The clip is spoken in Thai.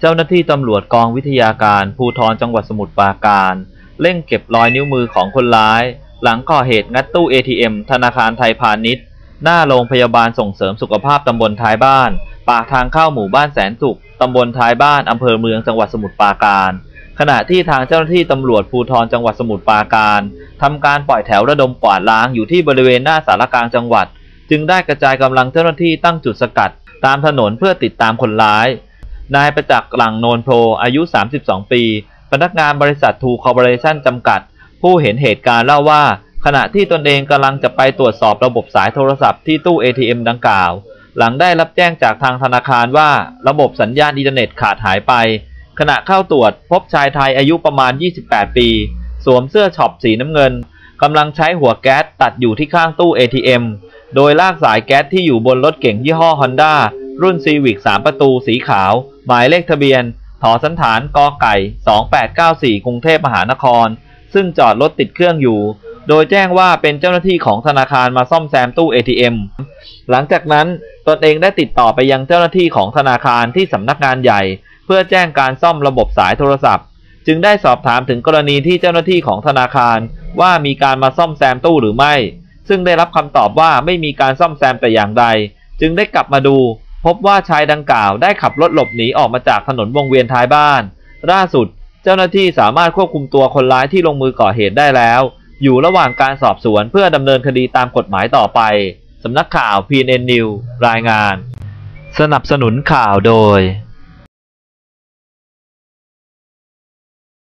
เจ้าหน้าที่ตำรวจกองวิทยาการภูธรจังหวัดสมุทรปราการ เร่งเก็บรอยนิ้วมือของคนร้าย หลังก่อเหตุงัดตู้ ATM ธนาคารไทยพาณิชย์ หน้าโรงพยาบาลส่งเสริมสุขภาพตำบลท้ายบ้าน ปากทางเข้าหมู่บ้านแสนสุขตำบลท้ายบ้านอำเภอเมืองจังหวัดสมุทรปราการ ขณะที่ทางเจ้าหน้าที่ตำรวจภูธรจังหวัดสมุทรปราการทำการปล่อยแถวระดมกวาดล้างอยู่ที่บริเวณหน้าสารกลางจังหวัด จึงได้กระจายกำลังเจ้าหน้าที่ตั้งจุดสกัด ตามถนนเพื่อติดตามคนร้าย นายประจักษ์หลังโนนโพอายุ 32 ปี พนักงานบริษัททูคอร์ปอเรชั่นจำกัด ผู้เห็นเหตุการณ์เล่าว่า ขณะที่ตนเองกำลังจะไปตรวจสอบระบบสายโทรศัพท์ที่ตู้ ATM ดังกล่าว หลังได้รับแจ้งจากทางธนาคารว่าระบบสัญญาณอินเทอร์เน็ตขาดหายไป ขณะเข้าตรวจพบชายไทยอายุประมาณ 28 ปี สวมเสื้อช็อปสีน้ำเงินกำลังใช้หัวแก๊สตัดอยู่ที่ข้างตู้ ATM โดยลากสายแก๊สที่อยู่บนรถเก๋งยี่ห้อ Honda รุ่น Civic 3ประตูสีขาว หมายเลขทะเบียนถอสันฐานกอไก่ 2894 กรุงเทพมหานคร ซึ่งจอดรถติดเครื่องอยู่ โดยแจ้งว่าเป็นเจ้าหน้าที่ของธนาคารมาซ่อมแซมตู้ ATM หลังจากนั้นตนเองได้ติดต่อไปยังเจ้าหน้าที่ของธนาคารที่สำนักงานใหญ่ เพื่อแจ้งการซ่อมระบบสายโทรศัพท์ จึงได้สอบถามถึงกรณีที่เจ้าหน้าที่ของธนาคาร ว่ามีการมาซ่อมแซมตู้หรือไม่ ซึ่งได้รับคำตอบว่าไม่มีการซ่อมแซมแต่อย่างใด จึงได้กลับมาดู พบว่าชายดังกล่าวได้ขับรถหลบหนีออกมาจากถนนวงเวียนท้ายบ้าน ล่าสุด เจ้าหน้าที่สามารถควบคุมตัวคนร้ายที่ลงมือก่อเหตุได้แล้ว อยู่ระหว่างการสอบสวนเพื่อดำเนินคดีตามกฎหมายต่อไปสำนักข่าว PNN News รายงาน สนับสนุนข่าวโดย